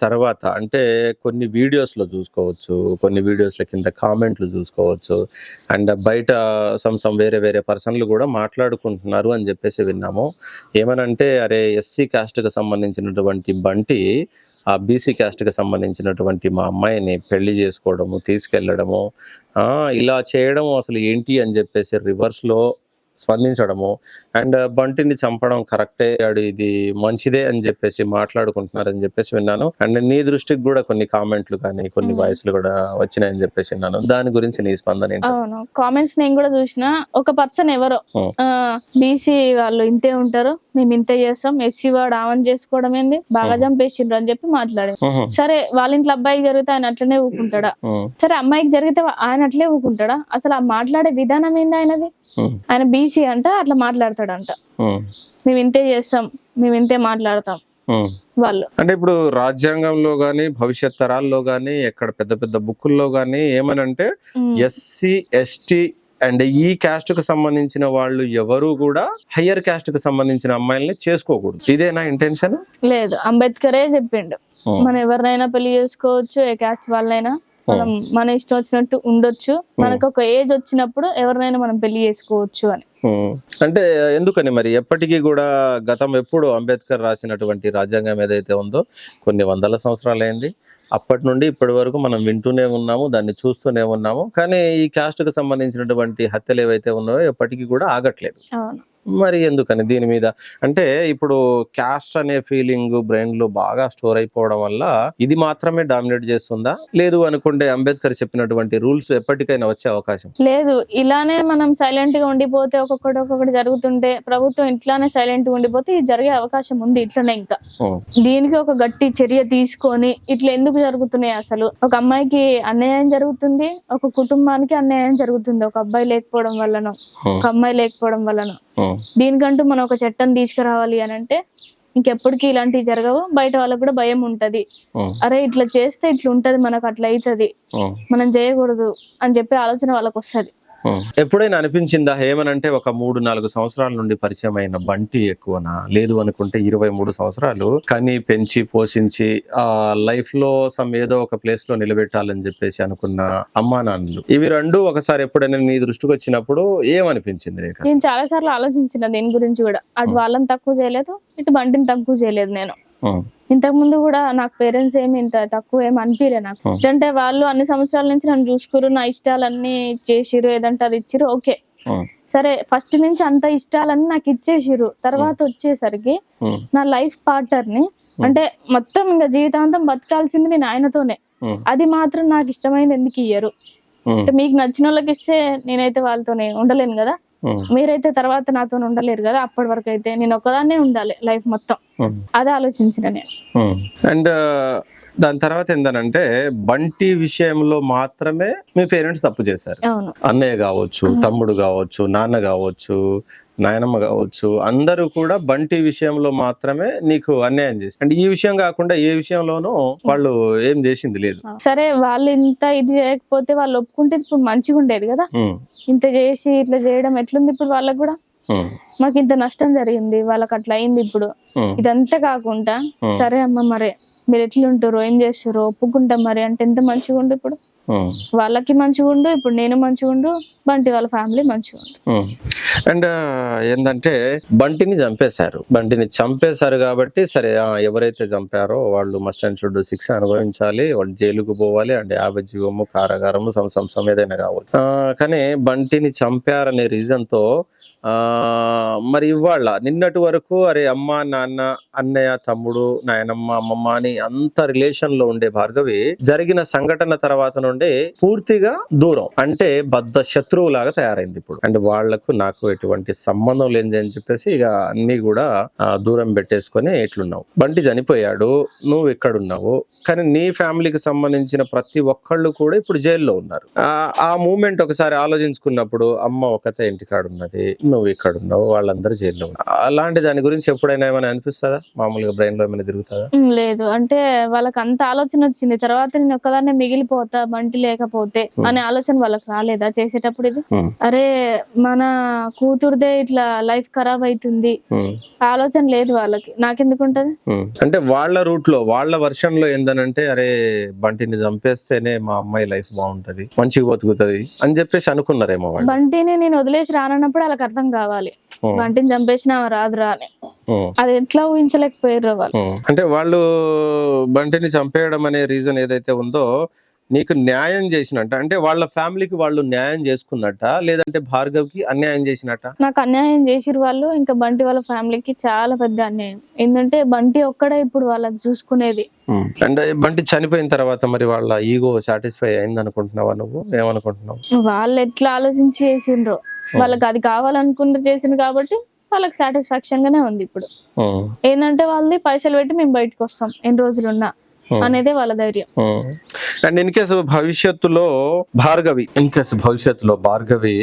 తర్వాత అంటే కొన్ని వీడియోస్‌లో చూసుకోవచ్చు. కొన్ని వీడియోస్‌ల కింద కామెంట్‌లు చూసుకోవచ్చు. అండ్ బయట సమ్ సమ్ వేరే వేరే పర్సన్‌లు కూడా మాట్లాడుకుంటున్నారు అని చెప్పేసి విన్నాము. ఏమనంటే అరే! ఎస్సీ కాస్ట్‌కి సంబంధించినటువంటి బంటి ఆ బీసీ క్యాస్ట్కి సంబంధించినటువంటి మా అమ్మాయిని పెళ్ళి చేసుకోవడము తీసుకెళ్ళడము, ఇలా చేయడం అసలు ఏంటి అని చెప్పేసి రివర్స్‌లో స్పందించడము. అండ్ బంటిని చంపడం కరెక్టే. ఇది మంచిదే అని జెప్పేసి మాట్లాడుకుంటున్నారని జెప్పేసి విన్నాను. అండ్ నీ దృష్టికి గూడా కొన్ని కామెంట్‌లు కానీ, కొన్ని. వాయిస్‌లు గూడా వచ్చినాయని జెప్పేసి విన్నాను. దాని గురించి నీ స్పందన? అవును. కామెంట్స్ నేను గూడా జూషినా. ఒక పర్సన్ ఎవరో బీసీ వాళ్ళు ఇంతే ఉంటారు. మేము ఇంతే చేస్తాం. ఎస్సీ వాడు ఆమెను చేసుకోవడం ఏంది? బాగా. చంపేసిండ్రు అని చెప్పి మాట్లాడారు. హుహు. సరే వాళ్ళ ఇంట్లో అబ్బాయికి జరిగితే ఆయన అట్లనే ఊకుంటాడా? సరే అమ్మాయికి జరిగితే ఆయన అట్లే ఊకుంటాడా? అసలు ఆ మాట్లాడే విధానం ఏంది ఆయనది? ఆయన బీసీ అంట అట్లా మాట్లాడతాడంట. మేము ఇంతే చేస్తాం. మేము ఇంతే మాట్లాడతాం. వాళ్ళు. అంటే ఇప్పుడు రాజ్యాంగంలో గాని, భవిష్యత్ తరాల్లో గాని, ఎక్కడ పెద్ద పెద్ద బుక్కుల్లో గాని ఏమనంటే. ఎస్సీ, ఎస్టీ అండ్ ఈ కాస్ట్‌కి సంబంధించిన వాళ్ళు ఎవరు గూడా హయ్యర్ కాస్ట్‌కి సంబంధించిన అమ్మాయిల్ని చేసుకోకూడదు. ఇదేనా ఇంటెన్షన్? లేదు. అంబేద్కరే చెప్పిండు. మనం ఎవరినైనా పెళ్ళి చేసుకోవచ్చు. ఏ కాస్ట్ వాళ్ళైనా. మనం. మన ఇష్టం వచ్చినట్టు ఉండొచ్చు. హ్మ్. మనకొక ఏజ్ వచ్చినప్పుడు ఎవరినైనా మనం పెళ్ళి చేసుకోవచ్చు అని. హ్మ్. అంటే ఎందుకని మరి ఎప్పటికి గూడా గతం ఎప్పుడు అంబేద్కర్ రాసినటువంటి రాజ్యాంగం ఏదైతే ఉందో కొన్ని వందల సంవత్సరాలైంది. అప్పటి నుండి ఇప్పటి వరకు మనం వింటూనే ఉన్నాము. దాన్ని చూస్తూనే ఉన్నాము. కానీ ఈ కాస్ట్‌కి సంబంధించినటువంటి హత్యలు ఏవైతే ఉన్నాయో ఎప్పటికి గూడా ఆగట్లేదు. మరి ఎందుకని దీని మీద? అంటే ఇప్పుడు కాస్ట్ అనే ఫీలింగ్ బ్రెయిన్‌లో బాగా స్టోర్ అయిపోవడం వల్ల ఇది మాత్రమే డామినేట్ చేస్తుందా? లేదు అనుకుంటే అంబేద్కర్ చెప్పినటువంటి రూల్స్ ఎప్పటికైనా వచ్చే అవకాశం లేదు. ఇలానే మనం సైలెంట్‌గా ఉండిపోతే ఒక్కొక్కటి ఒక్కొక్కటి జరుగుతుంటే ప్రభుత్వం ఇట్లానే సైలెంట్‌గా ఉండిపోతే ఇది జరిగే అవకాశం ఉంది ఇట్లనే ఇంకా. దీనికి ఒక గట్టి చర్య తీసుకొని ఇట్లా ఎందుకు జరుగుతున్నాయి అసలు? ఒక అమ్మాయికి అన్యాయం జరుగుతుంది. ఒక కుటుంబానికి అన్యాయం జరుగుతుంది. ఒక అబ్బాయి లేకపోవడం వల్లనో. ఒక అమ్మాయి లేకపోవడం వల్లనో. దీనికంటూ మనం ఒక చట్టం తీసుకురావాలి అనంటే ఇంకెప్పటికీ ఇలాంటివి జరగవు. బయట వాళ్ళకి కూడా భయం ఉంటది. అరే! ఇట్లా చేస్తే ఇట్లా ఉంటది మనకు అట్లా అయితది. హ్మ్. మనం చేయకూడదు అని చెప్పే ఆలోచన వాళ్ళకొస్తది. హ్మ్. ఎప్పుడైనా అనిపించిందా ఏమనంటే ఒక 3, 4 సంవత్సరాల నుండి పరిచయమైన బంటి ఎక్కువనా? లేదు అనుకుంటే 23 సంవత్సరాలు కని, పెంచి, పోషించి ఆహ్, లైఫ్‌లో సమ్ ఏదో ఒక ప్లేస్‌లో నిలబెట్టాలని జెప్పేసి అనుకున్న అమ్మా, నాన్నలు. ఇవి 2 ఒకసారి ఎప్పుడైనా నీ దృష్టికొచ్చినప్పుడు ఏమనిపించింది నీకు? నేను చాలా సార్లు ఆలోచించిన దీని గురించి కూడా. అటు. వాళ్ళని తక్కువ చేయలేదు. ఇటు బంటిని తక్కువ చేయలేదు నేను. హ్మ్. ఇంతకు ముందు కూడా నాకు పేరెంట్స్ ఏమి ఇంత తక్కువ ఏమి అనిపియలే నాకు. ఎట్లంటే వాళ్ళు అన్ని సంవత్సరాల నుంచి నన్ను చూసుకుర్రు. నా ఇష్టాలన్నీ చేసిర్రు. ఏదంటే అది ఇచ్చిర్రు. ఓకే. సరే ఫస్ట్ నుంచి అంత ఇష్టాలన్నీ నాకు ఇచ్చేసిర్రు. తర్వాత వచ్చేసరికి. నా లైఫ్ పార్ట్నర్‌ని అంటే మొత్తం ఇంక జీవితాంతం బతకాల్సింది నేను ఆయనతోనే. అది మాత్రం నాకు ఇష్టమైనది ఎందుకు ఇయ్యరు? అంటే మీకు నచ్చినోళ్ళకి ఇస్తే నేనైతే వాళ్ళతోనే ఉండలేను కదా! మీరైతే తర్వాత నాతోని ఉండలేరు కదా! అప్పటి వరకు అయితే నేను ఒక్కదాన్నే ఉండాలి లైఫ్ మొత్తం. అదే ఆలోచించిన నేను. అండ్ దాని తర్వాత ఏందనంటే బంటి విషయంలో మాత్రమే మీ పేరెంట్స్ తప్పు చేశారు. అన్నయ్య గావచ్చు, హ్మ్. తమ్ముడు గావచ్చు, నాన్న గావచ్చు, నాయనమ్మ గావచ్చు అందరూ కూడా బంటి విషయంలో మాత్రమే నీకు అన్యాయం చేశారు. అంటే ఈ విషయం గాకుండా ఏ విషయంలోనూ వాళ్ళు ఏం జేసింది లేదు. సరే వాళ్ళు ఇంత ఇది చేయకపోతే వాళ్ళు ఒప్పుకుంటే ఇప్పుడు మంచిగా ఉండేది కదా! ఇంత చేసి ఇట్లా చేయడం ఎట్లుంది ఇప్పుడు వాళ్ళకి కూడా? మాకు ఇంత నష్టం జరిగింది. వాళ్ళకి అట్లా అయింది ఇప్పుడు. ఇదంతా కాకుండా. సరే అమ్మ మరి మీరు ఎట్లుంటారో ఏం చేస్తారో ఒప్పుకుంటాం మరి అంటే ఎంత మంచిగా ఉండు ఇప్పుడు. వాళ్ళకి మంచిగా ఉండు. ఇప్పుడు నేను మంచిగా ఉండు. బంటి వాళ్ళ ఫ్యామిలీ మంచిగా ఉండు. అండ్ ఏందంటే బంటిని చంపేశారు. బంటిని చంపేశారు కాబట్టి సరే! ఎవరైతే చంపారో వాళ్ళు మస్ట్ అండ్ షుడ్ శిక్ష అనుభవించాలి. వాళ్ళు జైలుకు పోవాలి. అంటే యావజ్జీవము, కారాగారము సం సం సం ఏదైనా. ఆహ్, కానీ బంటిని చంపారనే రీజన్‌తో మరి ఇవాళ నిన్నటి వరకు అరే అమ్మ, నాన్న, అన్నయ్య, తమ్ముడు, నాయనమ్మ, అమ్మమ్మ అని అంత రిలేషన్‌లో ఉండే భార్గవి జరిగిన సంఘటన తర్వాత నుండి పూర్తిగా దూరం. అంటే బద్ధ శత్రువులాగా తయారైంది ఇప్పుడు. అండ్ వాళ్ళకు నాకు ఎటువంటి సంబంధం లేనిది అని చెప్పేసి ఇక అన్ని కూడా దూరం పెట్టేసుకొని ఇట్లున్నావు. బంటి చనిపోయాడు. నువ్వు ఇక్కడున్నావు. కానీ నీ ఫ్యామిలీకి సంబంధించిన ప్రతి ఒక్కళ్ళు కూడా ఇప్పుడు జైల్‌లో ఉన్నారు. ఆ మూమెంట్ ఒకసారి ఆలోచించుకున్నప్పుడు అమ్మ ఒకతే ఇంటికాడున్నది. నువ్వు ఇక్కడున్నావు. వాళ్ళందరూ జైల్లో అలాంటి దాని గురించి ఎప్పుడైనా ఏమైనా అనిపిస్తుందా? మామూలుగా బ్రెయిన్లో ఏమైనా తిరుగుతుందా? లేదు. అంటే వాళ్ళకి అంత ఆలోచన వచ్చింది. తర్వాత నేను ఒక్కదాన్నే మిగిలిపోతా బంటి లేకపోతే అనే ఆలోచన వాళ్ళకి రాలేదా చేసేటప్పుడు ఇది? అరే మన కూతురుదే ఇట్లా లైఫ్ ఖరాబ్ అవుతుంది ఆలోచన లేదు వాళ్ళకి. నాకెందుకు ఉంటది. అంటే వాళ్ళ రూట్లో వాళ్ళ వర్షన్లో ఏందనంటే అరే బంటిని చంపేస్తేనే మా అమ్మాయి లైఫ్ బాగుంటది మంచిగా బతుకుతది అని చెప్పేసి అనుకున్నారేమో బంటిని నేను వదిలేసి రానన్నప్పుడు వాళ్ళకి అర్థం కావాలి. బంటిని చంపేసిన రాదురా అని. ఉమ్. అది ఎట్లా ఊహించలేకపోయారు వాళ్ళు. అంటే వాళ్ళు బంటిని చంపేయడం అనే రీజన్ ఏదైతే ఉందో నీకు న్యాయం చేసినట్ట? అంటే వాళ్ళ ఫ్యామిలీకి వాళ్ళు న్యాయం చేసుకున్నట్ట? లేదంటే భార్గవ్కి అన్యాయం చేసినట్ట? నాకు అన్యాయం చేసిరు వాళ్ళు ఇంకా బంటి వాళ్ళ ఫ్యామిలీకి చాలా పెద్ద అన్యాయం. ఏంటంటే బంటి ఒక్కడే ఇప్పుడు వాళ్ళకి చూసుకునేది. అంటే బంటి చనిపోయిన తర్వాత మరి వాళ్ళ ఈగో సాటిస్ఫై అయింది అనుకుంటున్నావా నువ్వు? ఏమనుకుంటున్నావు? వాళ్ళు ఎట్లా ఆలోచించి చేసిండ్రో? వాళ్ళకి అది కావాలనుకున్నారు చేసిండ్రు కాబట్టి వాళ్ళకి సాటిస్ఫాక్షన్ గానే ఉంది ఇప్పుడు. ఏంటంటే వాళ్ళది పైసలు పెట్టి మేము బయటకు వస్తాం ఎన్ని రోజులు ఉన్నా. అనేదే వాళ్ళ ధైర్యం. అండ్ ఇన్ కేసు భవిష్యత్తులో భార్గవి ఇన్ కేసు భవిష్యత్తులో భార్గవి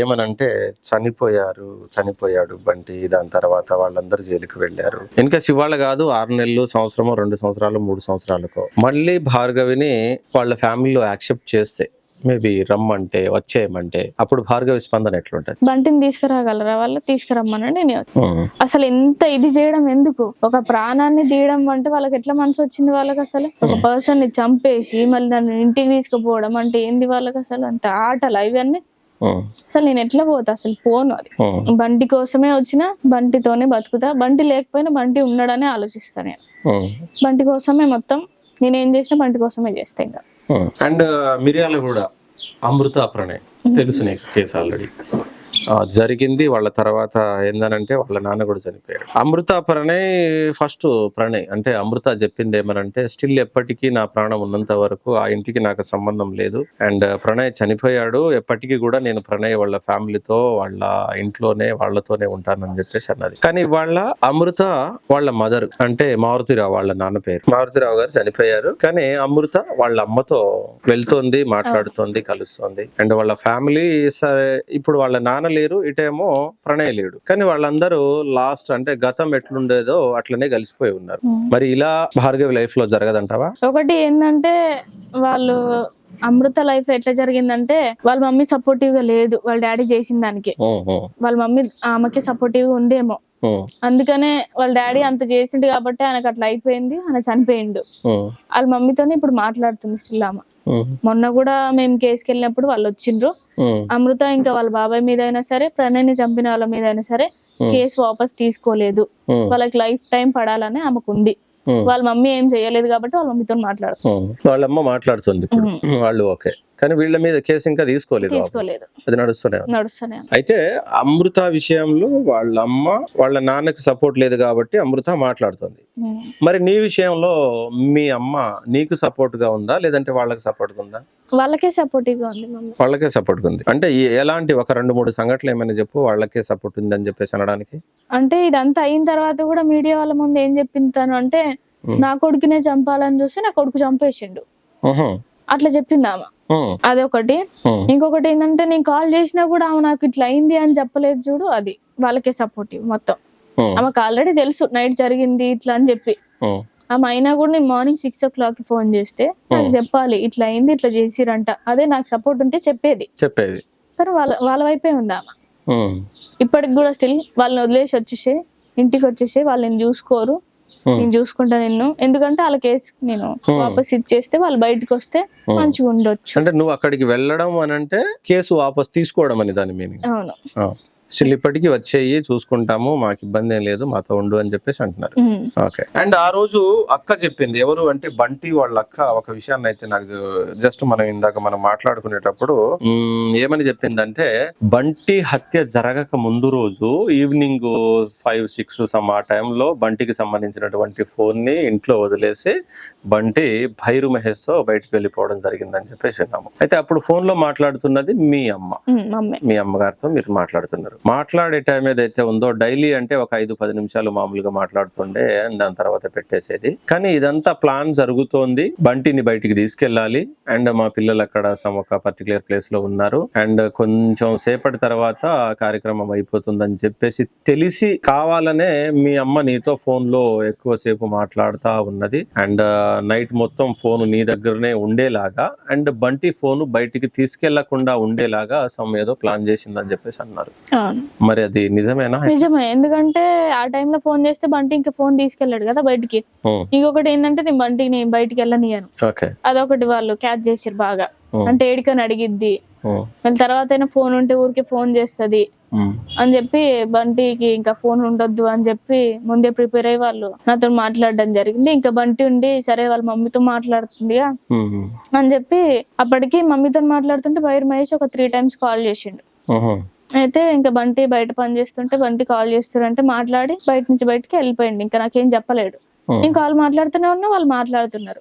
ఏమనంటే చనిపోయారు చనిపోయాడు బంటి దాని తర్వాత వాళ్ళందరూ జైలుకి వెళ్ళారు. ఇన్ కేసు ఇవాళ కాదు ఆరు నెలలు సంవత్సరమో రెండు సంవత్సరాలు మూడు సంవత్సరాలకో. మళ్ళీ భార్గవిని వాళ్ళ ఫ్యామిలీలో యాక్సెప్ట్ చేస్తే మేబీ రమ్మంటే వచ్చేయమంటే అప్పుడు భార్గవి స్పందన ఎట్లుంటది? బంటిని తీసుకురాగలరా వాళ్ళు? తీసుకురమ్మనండి నేను. అసలు ఎంత ఇది చేయడం ఎందుకు? ఒక ప్రాణాన్ని తీయడం అంటే వాళ్ళకి ఎట్లా మనసు వచ్చింది వాళ్ళకి అసలు? ఒక పర్సన్ని చంపేసి మళ్ళీ నన్ను ఇంటికి తీసుకుపోవడం అంటే ఏంది వాళ్ళకి అసలు? అంత ఆటలు ఇవన్నీ? అసలు నేను ఎట్లా పోతా? అసలు పోను అది. బంటి కోసమే వచ్చిన బంటితోనే బతుకుతా. బంటి లేకపోయినా బంటి ఉన్నాడని ఆలోచిస్తా నేను. బంటి కోసమే మొత్తం. నేను చేసినా బంటి కోసమే చేస్తా ఇంకా. అండ్ మిరియాలు కూడా అమృత ప్రణయ్ తెలుసు నీకు కేసు ఆల్రెడీ జరిగింది. వాళ్ళ తర్వాత ఏందనంటే వాళ్ళ నాన్న కూడా చనిపోయాడు. అమృత ప్రణయ్ ఫస్ట్ ప్రణయ్. అంటే అమృత చెప్పింది ఏమనంటే స్టిల్ ఎప్పటికీ నా ప్రాణం ఉన్నంత వరకు ఆ ఇంటికి నాకు సంబంధం లేదు. అండ్ ప్రణయ్ చనిపోయాడు. ఎప్పటికీ కూడా నేను ప్రణయ్ వాళ్ళ ఫ్యామిలీతో వాళ్ళ ఇంట్లోనే వాళ్ళతోనే ఉంటానని చెప్పేసి అన్నది. కానీ వాళ్ళ అమృత వాళ్ళ మదర్ అంటే మారుతిరావు వాళ్ళ నాన్న పేరు. మారుతిరావు గారు చనిపోయారు. కానీ అమృత వాళ్ళ అమ్మతో వెళ్తోంది మాట్లాడుతోంది కలుస్తోంది. అండ్ వాళ్ళ ఫ్యామిలీ సరే ఇప్పుడు వాళ్ళ నాన్న లేరు ఇటేమో ప్రణయ్ లేడు. కానీ వాళ్ళందరూ లాస్ట్ అంటే గతం ఎట్లుండేదో అట్లనే కలిసిపోయి ఉన్నారు. మరి ఇలా భార్గవి లైఫ్లో జరగదంటావా? ఒకటి ఏంటంటే వాళ్ళు అమృత లైఫ్ ఎట్లా జరిగిందంటే వాళ్ళ మమ్మీ సపోర్టివ్గా లేదు వాళ్ళ డాడీ చేసిన దానికి. వాళ్ళ మమ్మీ ఆమెకి సపోర్టివ్గా ఉందేమో. అందుకనే వాళ్ళ డాడీ అంత చేసిండు కాబట్టి ఆయనకు అట్లా అయిపోయింది ఆయన చనిపోయిండు. వాళ్ళ మమ్మీతోనే ఇప్పుడు మాట్లాడుతుంది స్టిల్ ఆమె మొన్న కూడా మేము కేసుకి వెళ్ళినప్పుడు వాళ్ళు వచ్చిండ్రు. అమృత ఇంకా వాళ్ళ బాబాయ్ మీద అయినా సరే ప్రణయ్ని చంపిన వాళ్ళ మీద అయినా సరే. కేసు వాపస్ తీసుకోలేదు. వాళ్ళకి లైఫ్ టైం పడాలని ఆమెకు ఉంది వాళ్ళ మమ్మీ ఏం చేయలేదు కాబట్టి వాళ్ళ మమ్మీతో మాట్లాడుతుంది. వాళ్ళమ్మ మాట్లాడుతుంది ఇప్పుడు. వాళ్ళు ఓకే. కానీ వీళ్ళ మీద కేసు ఇంకా తీసుకోలేదు అది నడుస్తూనే. అయితే అమృత విషయంలో వాళ్ళ అమ్మ వాళ్ళ నాన్నకి సపోర్ట్ లేదు కాబట్టి అమృత మాట్లాడుతుంది. మరి నీ విషయంలో మీ అమ్మ నీకు సపోర్ట్గా ఉందా? లేదంటే వాళ్ళకి సపోర్ట్గా ఉందా? వాళ్ళకే సపోర్టివ్గా ఉంది వాళ్ళకే సపోర్ట్ ఉంది. అంటే ఎలాంటి ఒక రెండు మూడు సంఘటనలు ఏమైనా చెప్పు వాళ్ళకే సపోర్ట్ ఉంది అని చెప్పేసి అనడానికి? అంటే ఇదంతా అయిన తర్వాత కూడా మీడియా వాళ్ళ ముందు ఏం చెప్పింది తను అంటే. నా కొడుకునే చంపాలని చూస్తే నా కొడుకు చంపేసిండు. అట్లా చెప్పింది ఆమె. ఉమ్, అదొకటి. ఉమ్, ఇంకొకటి ఏంటంటే నేను కాల్ చేసినా కూడా ఆమె నాకు ఇట్లా అయింది అని చెప్పలేదు చూడు అది వాళ్ళకే సపోర్టివ్ మొత్తం. ఆమెకు ఆల్రెడీ తెలుసు నైట్ జరిగింది ఇట్లా అని చెప్పి. ఆమె అయినా కూడా నేను మార్నింగ్ సిక్స్ ఓ క్లాక్కి ఫోన్ చేస్తే నాకు. చెప్పాలి ఇట్లా అయింది ఇట్లా చేసిరంట. అదే నాకు సపోర్ట్ ఉంటే చెప్పేది. చెప్పేది. కానీ వాళ్ళ వాళ్ళ వైపే ఉంది ఆమె. ఇప్పటికి కూడా స్టిల్ వాళ్ళని వదిలేసి వచ్చేసి ఇంటికి వచ్చేసి వాళ్ళని చూసుకోరు. నేను చూసుకుంటా నిన్ను. ఎందుకంటే వాళ్ళ కేసు నేను Hmm. వాపస్ ఇచ్చేస్తే వాళ్ళు బయటకు వస్తే ఉమ్. మంచిగా ఉండొచ్చు. అంటే నువ్వు అక్కడికి వెళ్ళడం అని అంటే కేసు వాపస్ తీసుకోవడం అని దాని మీనింగ్ అవును. స్టిల్ ఇప్పటికీ వచ్చేయి చూసుకుంటాము మాకు ఇబ్బంది ఏం లేదు మాతో ఉండు అని చెప్పేసి అంటున్నారు. ఓకే. అండ్ ఆ రోజు అక్క చెప్పింది ఎవరు అంటే బంటి వాళ్ళ అక్క ఒక విషయాన్ని అయితే నాకు జస్ట్ మనం ఇందాక మనం మాట్లాడుకునేటప్పుడు ఏమని చెప్పిందంటే బంటి హత్య జరగక ముందు రోజు ఈవినింగ్ ఫైవ్ సిక్స్ సమ్ ఆ టైంలో బంటికి సంబంధించినటువంటి ఫోన్ని ఇంట్లో వదిలేసి బంటి భైరు మహేష్తో బయటకు వెళ్ళిపోవడం జరిగిందని చెప్పేసి విన్నాము. అయితే అప్పుడు ఫోన్లో మాట్లాడుతున్నది మీ అమ్మ. మీ అమ్మగారితో మీరు మాట్లాడుతున్నారు. మాట్లాడే టైం ఏదైతే ఉందో డైలీ అంటే ఒక ఐదు పది నిమిషాలు మామూలుగా మాట్లాడుతుండే దాని తర్వాత పెట్టేసేది. కానీ ఇదంతా ప్లాన్ జరుగుతోంది. బంటిని బయటికి తీసుకెళ్ళాలి. అండ్ మా పిల్లలు అక్కడ సమ్ ఒక పర్టికులర్ ప్లేస్లో ఉన్నారు. అండ్ కొంచెం సేపటి తర్వాత కార్యక్రమం అయిపోతుందని చెప్పేసి తెలిసి కావాలనే మీ అమ్మ నీతో ఫోన్లో ఎక్కువసేపు మాట్లాడుతా ఉన్నది. అండ్ నైట్ మొత్తం ఫోన్ నీ దగ్గరనే ఉండేలాగా అండ్ బంటి ఫోన్ బయటికి తీసుకెళ్ళకుండా ఉండేలాగా సమ్ ఏదో ప్లాన్ చేసిందని చెప్పేసి అన్నారు. అవును. మరి అది నిజమేనా? నిజమే. ఎందుకంటే ఆ టైంలో ఫోన్ చేస్తే బంటి ఇంకా ఫోన్ తీసుకెళ్ళాడు కదా బయటికి. ఇంకొకటి ఏంటంటే నేను బంటికి బయటికి వెళ్ళనియను అదొకటి వాళ్ళు క్యాచ్ చేసారు బాగా. అంటే ఏడికని అడిగిద్ది. మళ్ళీ తర్వాత అయినా ఫోన్ ఉంటే ఊరికి ఫోన్ చేస్తది. అని చెప్పి బంటికి ఇంకా ఫోన్ ఉండొద్దు అని చెప్పి ముందే ప్రిపేర్ అయ్యి వాళ్ళు నాతో మాట్లాడడం జరిగింది. ఇంకా బంటి ఉండి సరే వాళ్ళ మమ్మీతో మాట్లాడుతుందిగా అని చెప్పి అప్పటికి మమ్మీతో మాట్లాడుతుంటే బైర్ మహేష్ ఒక త్రీ టైమ్స్ కాల్ చేసిండు. అయితే ఇంకా బంటి బయట పని చేస్తుంటే బంటి కాల్ చేస్తారంటే మాట్లాడి బయట నుంచి బయటకి వెళ్ళిపోయింది ఇంకా నాకేం చెప్పలేడు. నేను కాల్ మాట్లాడుతూనే ఉన్నా వాళ్ళు మాట్లాడుతున్నారు.